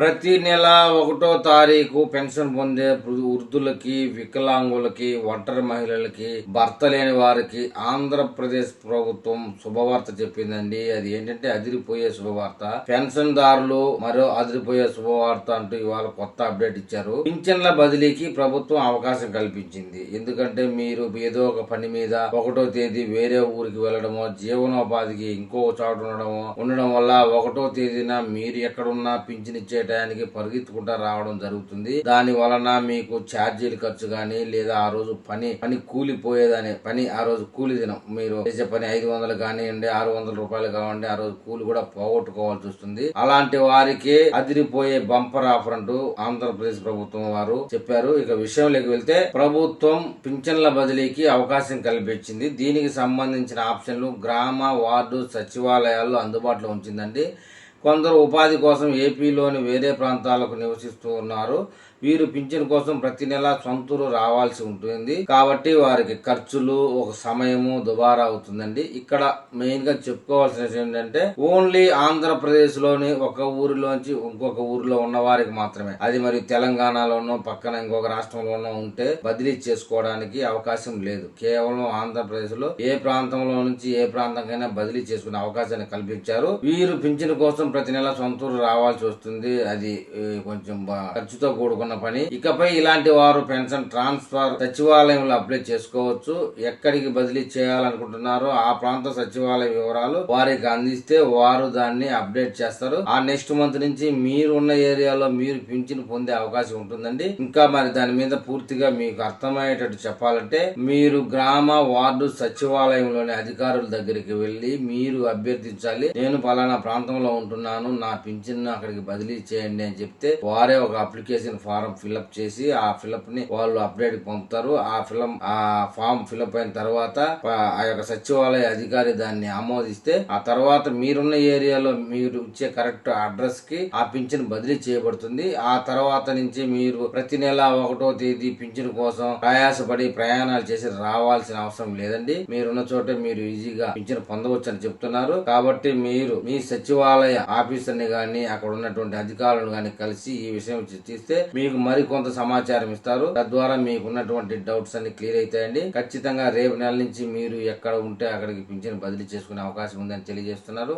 ప్రతి నెల ఒకటో తారీఖు పెన్షన్ పొందే వృద్ధులకి వికలాంగులకి ఒంటరి మహిళలకి భర్త లేని వారికి ఆంధ్రప్రదేశ్ ప్రభుత్వం శుభవార్త చెప్పిందండి. అది ఏంటంటే అదిరిపోయే శుభవార్త. పెన్షన్ దారులు మరో అదిరిపోయే శుభవార్త అంటూ ఇవాళ కొత్త అప్డేట్ ఇచ్చారు. పింఛన్ల బదిలీకి ప్రభుత్వం అవకాశం కల్పించింది. ఎందుకంటే మీరు ఏదో ఒక పని మీద ఒకటో తేదీ వేరే ఊరికి వెళ్ళడమో జీవనోపాధికి ఇంకో చోట ఉండడమో ఉండడం వల్ల ఒకటో తేదీన మీరు ఎక్కడున్నా పింఛన్ ఇచ్చే టయానికి పరిగెత్తుకుంటా రావడం జరుగుతుంది. దాని వలన మీకు ఛార్జీలు ఖర్చు కానీ లేదా ఆ రోజు పని పని కూలిపోయేదని పని ఆ రోజు కూలి దినం. మీరు చేసే పని ఐదు వందలు కానివ్వండి ఆరు వందల రూపాయలు కావండి ఆ రోజు కూలి కూడా పోగొట్టుకోవాల్సి వస్తుంది. అలాంటి వారికి అదిరిపోయే బంపర్ ఆఫర్ అంటూ ఆంధ్రప్రదేశ్ ప్రభుత్వం వారు చెప్పారు. ఇక విషయంలోకి వెళ్తే ప్రభుత్వం పింఛన్ల బదిలీకి అవకాశం కల్పించింది. దీనికి సంబంధించిన ఆప్షన్లు గ్రామ వార్డు సచివాలయాల్లో అందుబాటులో ఉంచిందండి. కొందరు ఉపాధి కోసం ఏపీలోని వేరే ప్రాంతాలకు నివసిస్తూ ఉన్నారు. వీరు పింఛన్ కోసం ప్రతి నెల సొంతూరు రావాల్సి ఉంటుంది. కాబట్టి వారికి ఖర్చులు ఒక సమయము దుబారా అవుతుందండి. ఇక్కడ మెయిన్గా చెప్పుకోవాల్సిన విషయం ఏంటంటే ఓన్లీ ఆంధ్రప్రదేశ్లోని ఒక ఊరిలోంచి ఇంకొక ఊరిలో ఉన్న వారికి మాత్రమే. అది మరి తెలంగాణలోనో పక్కన ఇంకొక రాష్ట్రంలోనో ఉంటే బదిలీ చేసుకోవడానికి అవకాశం లేదు. కేవలం ఆంధ్రప్రదేశ్లో ఏ ప్రాంతంలో నుంచి ఏ ప్రాంతంకైనా బదిలీ చేసుకునే అవకాశాన్ని కల్పించారు. వీరు పింఛన్ కోసం ప్రతి నెల సొంతూరు రావాల్సి వస్తుంది. అది కొంచెం ఖర్చుతో కూడుకున్న పని. ఇకపై ఇలాంటి వారు పెన్షన్ ట్రాన్స్ఫర్ సచివాలయంలో అప్లై చేసుకోవచ్చు. ఎక్కడికి బదిలీ చేయాలనుకుంటున్నారో ఆ ప్రాంత సచివాలయ వివరాలు వారికి అందిస్తే వారు దాన్ని అప్డేట్ చేస్తారు. ఆ నెక్స్ట్ మంత్ నుంచి మీరు ఉన్న ఏరియాలో మీరు పింఛన్ పొందే అవకాశం ఉంటుందండి. ఇంకా మరి దాని మీద పూర్తిగా మీకు అర్థమయ్యేటట్టు చెప్పాలంటే మీరు గ్రామ వార్డు సచివాలయంలోని అధికారుల దగ్గరికి వెళ్ళి మీరు అభ్యర్థించాలి. నేను పలానా ప్రాంతంలో ఉంటున్నాను. నా పింఛన్ అక్కడికి బదిలీ చేయండి అని చెప్తే వారే ఒక అప్లికేషన్ ఫారం ఫిల్అప్ చేసి ఆ ఫిల్అప్ని వాళ్ళు అప్డేట్ పంపుతారు. ఆ ఫిలం ఆ ఫామ్ ఫిల్అప్ అయిన తర్వాత ఆ ఆ యొక్క సచివాలయ అధికారి దాన్ని ఆమోదిస్తే ఆ తర్వాత మీరున్న ఏరియాలో మీరు ఇచ్చే కరెక్ట్ అడ్రస్కి ఆ పింఛన్ బదిలీ చేయబడుతుంది. ఆ తర్వాత నుంచి మీరు ప్రతి నెల ఒకటో తేదీ పింఛన్ కోసం ప్రయాసపడి ప్రయాణాలు చేసి రావాల్సిన అవసరం లేదండి. మీరున్న చోటే మీరు ఈజీగా పింఛన్ పొందవచ్చు అని చెప్తున్నారు. కాబట్టి మీరు మీ సచివాలయ ఆఫీసర్ని కానీ అక్కడ ఉన్నటువంటి అధికారులను కానీ కలిసి ఈ విషయం చర్చిస్తే మీకు మరికొంత సమాచారం ఇస్తారు. తద్వారా మీకు ఉన్నటువంటి డౌట్స్ అన్ని క్లియర్ అవుతాయండి ఖచ్చితంగా రేపు నెల నుంచి మీరు ఎక్కడ ఉంటే అక్కడికి పింఛన్ బదిలీ చేసుకునే అవకాశం ఉందని తెలియజేస్తున్నారు.